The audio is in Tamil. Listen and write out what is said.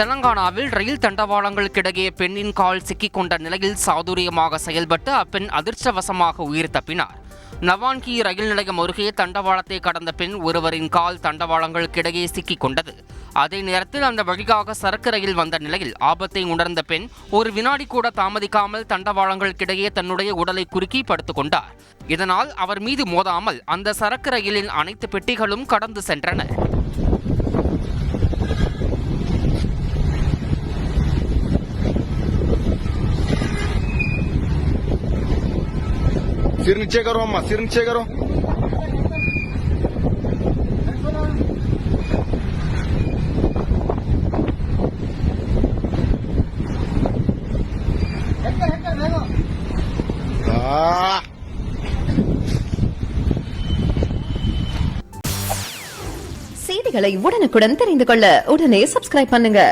தெலங்கானாவில் ரயில் தண்டவாளங்களுக்கிடையே பெண்ணின் கால் சிக்கிக் கொண்ட நிலையில் சாதுரியமாக செயல்பட்டு அப்பெண் அதிர்ஷ்டவசமாக உயிர் தப்பினார். நவான்கி ரயில் நிலையம் அருகே தண்டவாளத்தை கடந்த பெண் ஒருவரின் கால் தண்டவாளங்களுக்கிடையே சிக்கிக் கொண்டது அதே நேரத்தில் அந்த வழியாக சரக்கு ரயில் வந்த நிலையில் ஆபத்தை உணர்ந்த பெண் ஒரு வினாடி கூட தாமதிக்காமல் தண்டவாளங்களுக்கிடையே தன்னுடைய உடலை குறுக்கி படுத்துக் கொண்டார். இதனால் அவர் மீது மோதாமல் அந்த சரக்கு ரயிலின் அனைத்து பெட்டிகளும் கடந்து சென்றன. சிறு நிச்சயம் கரோ அம்மா சிறு நிச்சயம் கரோ செய்திகளை உடனுக்குடன் தெரிந்து கொள்ள உடனே சப்ஸ்கிரைப் பண்ணுங்க.